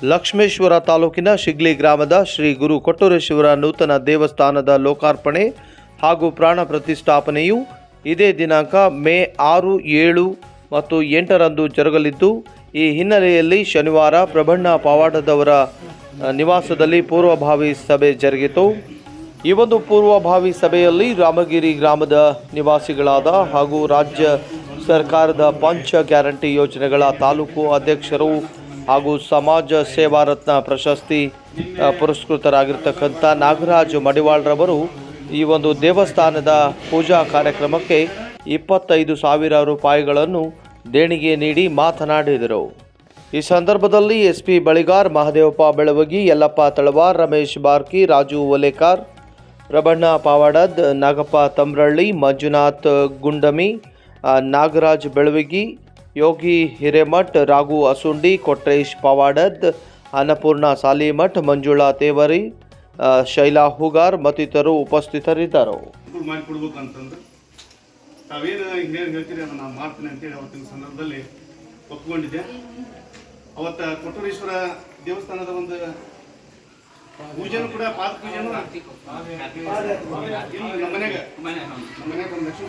ಲಕ್ಷ್ಮೇಶ್ವರ ತಾಲೂಕಿನ ಶಿಗ್ಲಿ ಗ್ರಾಮದ ಶ್ರೀ ಗುರು ಕೊಟ್ಟೂರೇಶ್ವರ ನೂತನ ದೇವಸ್ಥಾನದ ಲೋಕಾರ್ಪಣೆ ಹಾಗೂ ಪ್ರಾಣ ಪ್ರತಿಷ್ಠಾಪನೆಯು ಇದೇ ದಿನಾಂಕ ಮೇ ಆರು, ಏಳು ಮತ್ತು ಎಂಟರಂದು ಜರುಗಲಿದ್ದು, ಈ ಹಿನ್ನೆಲೆಯಲ್ಲಿ ಶನಿವಾರ ಪ್ರಭಣ್ಣ ಪವಾಡದವರ ನಿವಾಸದಲ್ಲಿ ಪೂರ್ವಭಾವಿ ಸಭೆ ಜರುಗಿತು. ಈ ಒಂದು ಪೂರ್ವಭಾವಿ ಸಭೆಯಲ್ಲಿ ರಾಮಗಿರಿ ಗ್ರಾಮದ ನಿವಾಸಿಗಳಾದ ಹಾಗೂ ರಾಜ್ಯ ಸರ್ಕಾರದ ಪಂಚ ಗ್ಯಾರಂಟಿ ಯೋಜನೆಗಳ ತಾಲೂಕು ಅಧ್ಯಕ್ಷರು ಹಾಗೂ ಸಮಾಜ ಸೇವಾ ರತ್ನ ಪ್ರಶಸ್ತಿ ಪುರಸ್ಕೃತರಾಗಿರ್ತಕ್ಕಂಥ ನಾಗರಾಜ್ ಮಡಿವಾಳ್ರವರು ಈ ಒಂದು ದೇವಸ್ಥಾನದ ಪೂಜಾ ಕಾರ್ಯಕ್ರಮಕ್ಕೆ ಇಪ್ಪತ್ತೈದು ಸಾವಿರ ರೂಪಾಯಿಗಳನ್ನು ದೇಣಿಗೆ ನೀಡಿ ಮಾತನಾಡಿದರು. ಈ ಸಂದರ್ಭದಲ್ಲಿ ಎಸ್ಪಿ ಬಳಿಗಾರ್ ಮಹದೇವಪ್ಪ ಬೆಳವಗಿ, ಯಲ್ಲಪ್ಪ ತಳವಾರ್, ರಮೇಶ್ ಬಾರ್ಕಿ, ರಾಜು ಒಲೇಕಾರ್, ರಬಣ್ಣ ಪಾವಾಡದ್, ನಾಗಪ್ಪ ತಮ್ರಳ್ಳಿ, ಮಂಜುನಾಥ್ ಗುಂಡಮಿ ನಾಗರಾಜ್ ಬೆಳವಗಿ ಯೋಗಿ ಹಿರೇಮಠ್, ರಾಘು ಅಸುಂಡಿ, ಕೊಟ್ರೇಶ್ ಪವಾಡದ್, ಅನ್ನಪೂರ್ಣ ಸಾಲಿಮಠ್, ಮಂಜುಳಾ ತೇವರಿ ಶೈಲಾ ಹುಗಾರ್ ಮತ್ತಿತರರು ಉಪಸ್ಥಿತರಿದ್ದರು. ಒಪ್ಪಿಕೊಂಡಿದ್ದೆ ತಾವೇನು ನಾನು ಅವತ್ತ ಕೊಟ್ಟೂರೇಶ್ವರ ದೇವಸ್ಥಾನದ ಒಂದು ಪೂಜೆನೂ ಕೂಡ ಪಾದ ಪೂಜೆನೂ ನಮ್ಮ ಮನೆಗೆ ನಮ್ಮ ಮನೆಗೆ ಒಂದು ಲಕ್ಷ್ಮೀ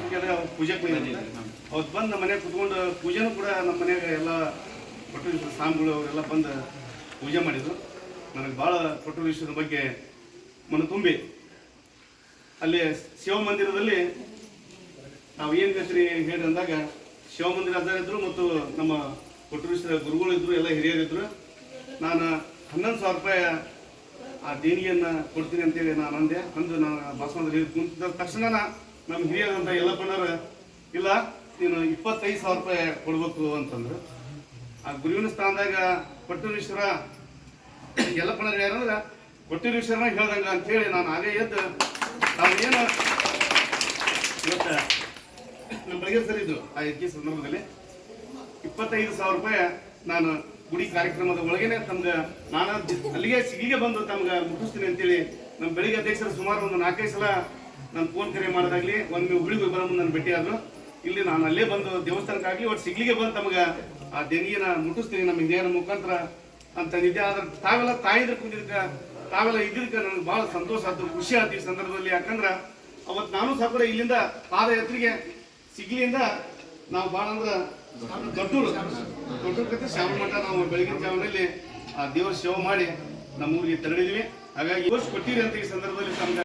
ಪೂಜೆ ಪೂಜೆ ಅವತ್ತು ಬಂದು ನಮ್ಮ ಮನೆಗೆ ಕುತ್ಕೊಂಡು ಪೂಜೆನೂ ಕೂಡ ನಮ್ಮ ಮನೆಯಾಗ ಎಲ್ಲ ಕೊಟ್ಟೂರೇಶ್ವರ ಸ್ವಾಮಿಗಳು ಅವರೆಲ್ಲ ಬಂದು ಪೂಜೆ ಮಾಡಿದ್ರು. ನನಗೆ ಭಾಳ ಕೊಟ್ಟೂರೇಶ್ವರ ಬಗ್ಗೆ ಮನ ತುಂಬಿ. ಅಲ್ಲಿ ಶಿವ ಮಂದಿರದಲ್ಲಿ ನಾವು ಏನು ಕತ್ರಿ ಹೇಳಿ ಅಂದಾಗ ಶಿವಮಂದಿರ ಅದಾರ ಇದ್ರು ಮತ್ತು ನಮ್ಮ ಕೊಟ್ಟೂರೇಶ್ವರ ಗುರುಗಳು ಇದ್ರು ಎಲ್ಲ ಹಿರಿಯರಿದ್ರು. ನಾನು ಹನ್ನೊಂದು ಸಾವಿರ ರೂಪಾಯಿ ಆ ದೇಣಿಗೆಯನ್ನ ಕೊಡ್ತೀನಿ ಅಂತೇಳಿ ನಾನು ಅಂದೆ. ಅಂದು ನಾನು ಬಸವನ ಕುಂತಿದ್ದ ತಕ್ಷಣ ನಮ್ಮ ಹಿರಿಯರಂತ ಎಲ್ಲಪ್ಪನವ್ರು ಇಲ್ಲ, ನೀನು ಇಪ್ಪತ್ತೈದು ಸಾವಿರ ರೂಪಾಯಿ ಕೊಡ್ಬೇಕು ಅಂತಂದ್ರು. ಆ ಗುರುವಿನ ಸ್ಥಾನದಾಗ ಕೊಟ್ಟೂರೇಶ್ವರ ಎಲ್ಲಪ್ಪನವ್ರು ಯಾರಂದ್ರೆ ಕೊಟ್ಟೂರೇಶ್ವರನ ಹೇಳ್ದಂಗ ಅಂತೇಳಿ ನಾನು ಆಗೇ ಎದ್ದು ನಾವು ಏನು ಇವತ್ತ ನಮ್ಮ ಇದ್ದು ಆ ಎಕ್ಕಿ ಸಂದರ್ಭದಲ್ಲಿ ಇಪ್ಪತ್ತೈದು ಸಾವಿರ ರೂಪಾಯಿ ನಾನು ಗುಡಿ ಕಾರ್ಯಕ್ರಮದ ಒಳಗೇನೆ ತಮ್ಗೆ ನಾನಾ ಅಲ್ಲಿಗೆ ಸಿಗಿಗೆ ಬಂದು ತಮ್ಗೆ ಮುಟ್ಟಿಸ್ತೀನಿ ಅಂತೇಳಿ ನಮ್ಮ ಬೆಳಿಗ್ಗೆ ಅಧ್ಯಕ್ಷರು ಸುಮಾರು ಒಂದು ನಾಲ್ಕೈದು ಸಲ ನಾನು ಫೋನ್ ಕರೆ ಮಾಡೋದಾಗ್ಲಿ ಒಂದು ಹುಳಿಗೆ ಬರೋ ಮುಂದೆ ನಾನು ಭೇಟಿ ಆದ್ರು ಇಲ್ಲಿ ನಾನು ಅಲ್ಲೇ ಬಂದು ದೇವಸ್ಥಾನಕ್ಕಾಗಲಿ ಒಟ್ಟು ಸಿಗ್ಲಿಗೆ ಬಂದು ತಮ್ಗೆ ಆ ದೇಣಿಗೆನ ಮುಟ್ಟಿಸ್ತೀನಿ ನಮ್ಮ ಹಿರಿಯರ ಮುಖಾಂತರ ಅಂತ ನಿದ್ದೆ ಆದ್ರೆ ತಾವೆಲ್ಲ ತಾಯಿದ್ರ ಕುಂದಿದ್ಕ ತಾವೆಲ್ಲ ಇದ್ದಿದ್ದಕ್ಕೆ ನನಗೆ ಭಾಳ ಸಂತೋಷ ಆಯ್ತು, ಖುಷಿ ಆಯ್ತು ಈ ಸಂದರ್ಭದಲ್ಲಿ. ಯಾಕಂದ್ರೆ ಅವತ್ತು ನಾನು ಸಹ ಕೂಡ ಇಲ್ಲಿಂದ ಪಾದಯಾತ್ರೆಗೆ ಸಿಗ್ಲಿಯಿಂದ ನಾವು ಭಾಳ ಅಂದ್ರ ದೊಡ್ಡೂರು. ದೊಡ್ಡೂರು ಕತೆ ಶ್ಯಾಮ ಮಠ, ನಾವು ಬೆಳಗಿನ ಜಾವನಲ್ಲಿ ಆ ದೇವರ ಸೇವೆ ಮಾಡಿ ನಮ್ಮ ಊರಿಗೆ ತೆರಳಿದ್ವಿ. ಹಾಗಾಗಿ ವರ್ಷ ಕೊಟ್ಟಿರಿ ಅಂತ ಈ ಸಂದರ್ಭದಲ್ಲಿ ತಮ್ಗೆ